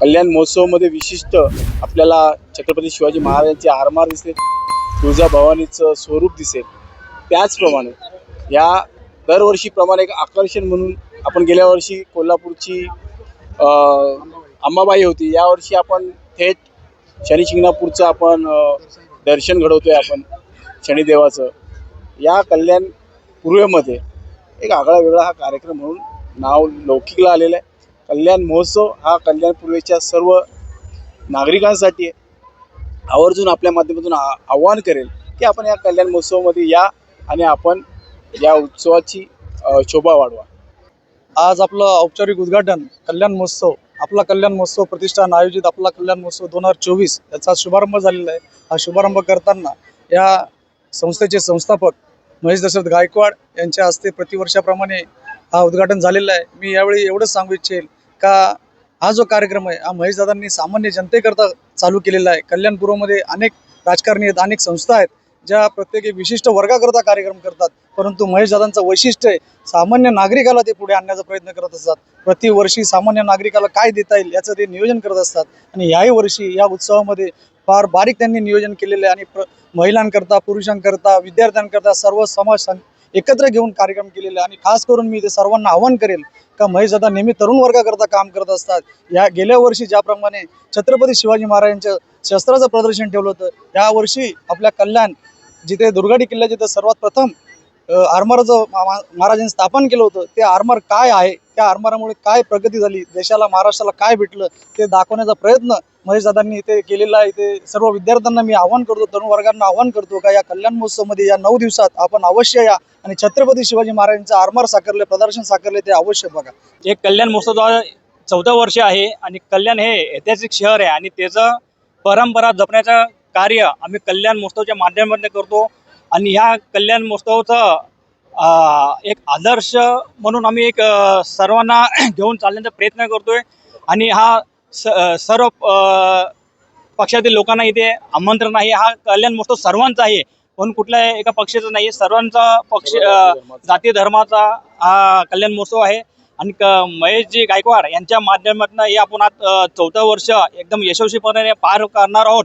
कल्याण महोत्सवमध्ये विशिष्ट आपल्याला छत्रपती शिवाजी महाराजांची आरमार दिसेल. तुळजाभवानीचं स्वरूप दिसेल. त्याचप्रमाणे या दरवर्षीप्रमाणे एक आकर्षण म्हणून आपण गेल्या वर्षी कोल्हापूरची अंबाबाई होती. यावर्षी आपण थेट शनी शिंगणापूरचं आपण दर्शन घडवतो आहे आपण शनिदेवाचं. या कल्याण पूर्वेमध्ये एक आगळा वेगळा हा कार्यक्रम म्हणून नाव लौकिकला आलेलं आहे. कल्याण महोत्सव हा कल्याण पूर्वेच्या सर्व नागरिकांसाठी आवर्जून आपल्या माध्यमातून आ- आव्हान करेल की आपण या कल्याण महोत्सवामध्ये या आणि आपण या उत्सवाची शोभा वाढवा. आज आपलं औपचारिक उद्घाटन कल्याण महोत्सव आपला कल्याण महोत्सव प्रतिष्ठान आयोजित आपला कल्याण महोत्सव दोन हजार चोवीस याचा शुभारंभ झालेला आहे. हा शुभारंभ करताना या संस्थेचे संस्थापक महेश दशरथ गायकवाड यांच्या हस्ते प्रतिवर्षाप्रमाणे हा उद्घाटन झालेला आहे. मी यावेळी एवढंच सांगू इच्छेल का हा जो कार्यक्रम आहे हा महेशदादांनी सामान्य जनतेकरता चालू केलेला आहे. कल्याणपूर्वमध्ये अनेक राजकारणी आहेत अनेक संस्था आहेत ज्या प्रत्येक विशिष्ट वर्गाकरता कार्यक्रम करतात. परंतु महेशदादांचं वैशिष्ट्य आहे सामान्य नागरिकाला ते पुढे आणण्याचा प्रयत्न करत असतात. प्रतिवर्षी सामान्य नागरिकाला काय देता येईल याचं ते नियोजन करत असतात. आणि याही वर्षी या उत्सवामध्ये फार बारीक त्यांनी नियोजन केलेलं आहे. आणि प्र महिलांकरता पुरुषांकरता विद्यार्थ्यांकरता सर्व समाज एकत्र घेऊन कार्यक्रम केलेले आणि खास करून मी ते सर्वांना आव्हान करेल का महेशदादा नेहमी तरुण वर्गाकरता काम करत असतात. या गेल्या वर्षी ज्याप्रमाणे छत्रपती शिवाजी महाराजांच्या शस्त्राचं प्रदर्शन ठेवलं होतं त्यावर्षी आपल्या कल्याण जिथे दुर्गाडी किल्ला जिथे सर्वात प्रथम आरमाराचं महाराजांनी स्थापन केलं होतं ते आरमार काय आहे? त्या आरमारामुळे काय प्रगती झाली? देशाला महाराष्ट्राला काय भेटलं? ते दाखवण्याचा प्रयत्न महेशदादांनी इथे केलेला आहे ते सर्व विद्यार्थ्यांना मी आव्हान करतो तरुण वर्गांना आव्हान करतो का या कल्याण महोत्सवमध्ये या नऊ दिवसात आपण अवश्य या आणि छत्रपती शिवाजी महाराजांचं आरमार साकारले प्रदर्शन साकारले ते अवश्य बघा. एक कल्याण महोत्सव चौदा वर्ष आहे आणि कल्याण हे ऐतिहासिक शहर आहे आणि त्याचं परंपरा जपण्याचं कार्य आम्ही कल्याण महोत्सवच्या माध्यमातून करतो. आणि ह्या कल्याण महोत्सवाचं एक आदर्श म्हणून आम्ही एक सर्वांना घेऊन चालण्याचा प्रयत्न करतोय. आणि हा स सर्व पक्षातील लोकांना इथे आमंत्रण आहे हा कल्याण महोत्सव सर्वांचा आहे. पण कुठल्या एका पक्षाचा नाही. सर्वांचा पक्ष जाती धर्माचा हा कल्याण महोत्सव आहे. आणि क- महेशजी गायकवाड यांच्या माध्यमातून हे आपण आज चौथं वर्ष एकदम यशस्वीपणे पार करणार आहोत.